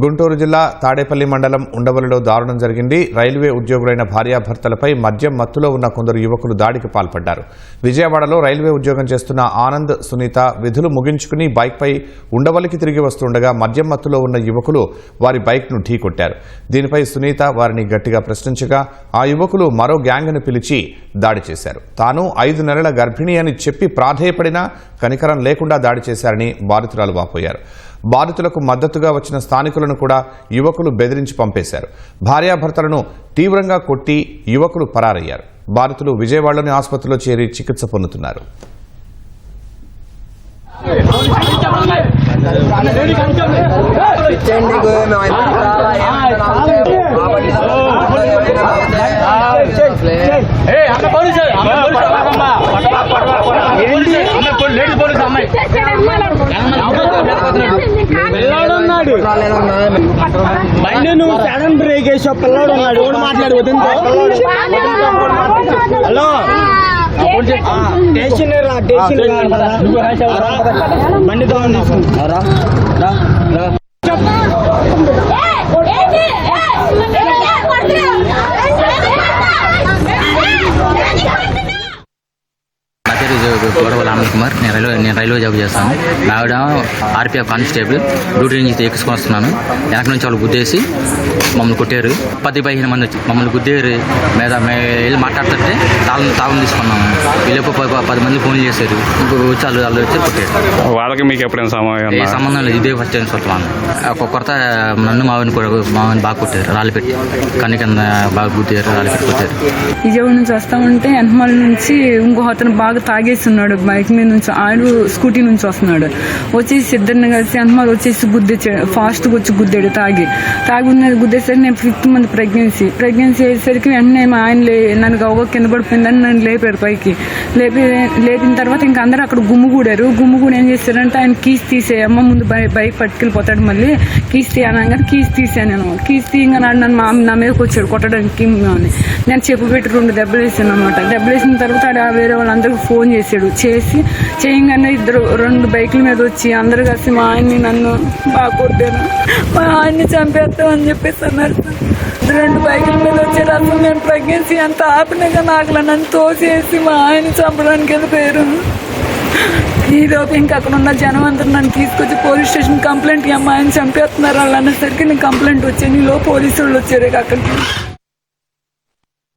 గుంటూరు జిల్లా తాడేపల్లి మండలం ఉండవల్లిలో దారుణం జరిగింది. రైల్వే ఉద్యోగులైన భార్యాభర్తలపై మద్యం మత్తులో ఉన్న కొందరు యువకులు దాడికి పాల్పడ్డారు. విజయవాడలో రైల్వే ఉద్యోగం చేస్తున్న ఆనంద్ సునీత విధులు ముగించుకుని బైక్పై ఉండవల్లికి తిరిగి వస్తుండగా మద్యం మత్తులో ఉన్న యువకులు వారి బైక్ను ఢీకొట్టారు దీనిపై సునీత వారిని గట్టిగా ప్రశ్నించగా ఆ యువకులు మరో గ్యాంగ్ను పిలిచి దాడి చేశారు. తాను ఐదు నెలల గర్భిణి అని చెప్పి ప్రాధేయపడినా కనికరం లేకుండా దాడి చేశారని బాధితురాలు వాపోయారు. బాధితులకు మద్దతుగా వచ్చిన స్థానికులను కూడా యువకులు బెదిరించి పంపేశారు. భార్యాభర్తలను తీవ్రంగా కొట్టి యువకులు పరారయ్యారు. బాధితులు విజయవాడలోని ఆసుపత్రిలో చేరి చికిత్స పొందుతున్నారు. మేము ఎంత ఉన్నాడు బండి నువ్వు సడన్ బ్రేక్ వేసావు పిల్లాడు ఉన్నాడు ఎవడు మాట్లాడు? వదినతో హలో? స్టేషన్ రా స్టేషన్ రా. బండి దోవని తీసుకుని రా రా రా నా పేరు ఆనంద్ కుమార్ నేను రైల్వే నేను రైల్వే జాబ్ చేస్తాను. ఆవిడ ఆర్పిఎఫ్ కానిస్టేబుల్ డ్యూటీ నుంచి ఎక్కించుకొని వస్తున్నాను వెనక నుంచి వాళ్ళు గుద్దేసి మమ్మల్ని కొట్టారు. పది పదిహేను మంది వచ్చి మమ్మల్ని గుద్దేరు. మీద మే వెళ్ళి మాట్లాడుతుంటే తాళం తాళం తీసుకున్నాము. వీళ్ళకి పది మంది ఫోన్లు చేశారు. ఇంకొక వచ్చి వాళ్ళు వాళ్ళు వచ్చి కొట్టారు. వాళ్ళకి మీకు ఎప్పుడైనా సమయం ఏ సంబంధం లేదు. ఇదే ఫస్ట్ టైం చూస్తున్నాను ఒక కొత్త నన్ను మావిని కూడా మావిని బాగా కొట్టారు. రాళ్ళు పెట్టి కన్ను కింద బాగా గుద్దారు రాళ్ళు పెట్టి కొట్టారు. విజయవాడ నుంచి వస్తా ఉంటే వెనకమాల నుంచి ఇంకో అతను బాగా తాగేసి ఉన్నాడు బైక్ మీద నుంచి ఆడు స్కూటీ నుంచి వస్తున్నాడు. వచ్చేసి ఇద్దరిని కలిసి వెనకమాల వచ్చేసి గుద్దే ఫాస్ట్గా వచ్చి గుద్దాడు తాగి. తాగి ఉన్నది గుద్దేసరికి నేను ఫిఫ్త్ మంత్ ప్రెగ్నెన్సీ ప్రెగ్నెన్సీ అయ్యేసరికి వెంటనే మా ఆయన లే నన్ను గౌగ కింద పడిపోయిందని నన్ను లేపారు పైకి. లేపి లేపిన తర్వాత ఇంకా అందరూ అక్కడ గుమ్ముగూడారు గుమ్ముగూడి ఏం చేస్తారంటే ఆయన కీస్ తీసేయమ్మ ముందు బై బైక్ పట్టుకెళ్ళిపోతాడు మళ్ళీ. కీస్ తీయనగా కీస్ తీసాను నేను. కీస్ తీయంగా నన్ను మా నా మీదకి వచ్చాడు కొట్టడానికి అని. నేను చెప్పు పెట్టి రెండు దెబ్బలు వేసాను అనమాట దెబ్బలు వేసిన తర్వాత ఆడ వేరే వాళ్ళందరికీ ఫోన్ చేశాడు. చేసి చేయంగానే ఇద్దరు రెండు బైకుల మీద వచ్చి అందరు కలిసి మా ఆయన్ని నన్ను బాగా కొట్టాను మా ఆయన్ని చంపేస్తామని చెప్పేసి అన్నారు. రెండు బైకుల మీద వచ్చారు. నేను ప్రెగ్నెన్సీ అంత ఆపినగా నాకు నన్ను తోసేసి మా ఆయన చంపడానికి వెళ్ళిపోయారు ఈలోపు ఇంకా అక్కడ ఉన్న జనం అందరూ నన్ను తీసుకొచ్చి పోలీస్ స్టేషన్ కంప్లైంట్ అమ్మాయిని చంపేస్తున్నారు. వాళ్ళు అన్నసరికి నేను కంప్లైంట్ వచ్చాను. ఈలో పోలీసు వాళ్ళు వచ్చారు ఇక అక్కడికి.